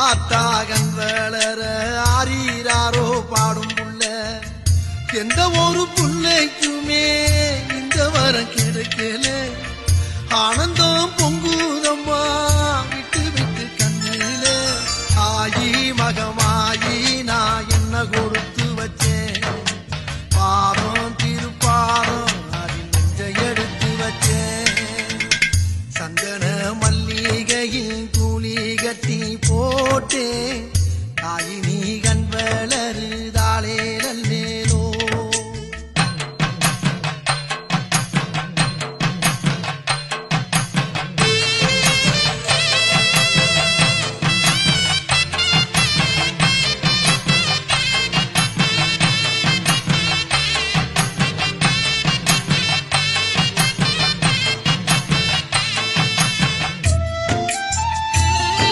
ஆத்தாகன் வளர ஆறீராரோ பாடும் புள்ள. எந்த ஒரு புள்ளைக்குமே இந்த வரம் கிடைக்கல. ஆனந்தம் பொங்குதம்மா விட்டு விட்டு கண்ணில ஆயி மகமாயி நான் என்ன கொடுத்து வச்சேன்? பாதம் திருப்பாதம் அதில் நெஞ்ச எடுத்து வச்சேன். சந்தன மல்லிகையில் கூலி கட்டி day.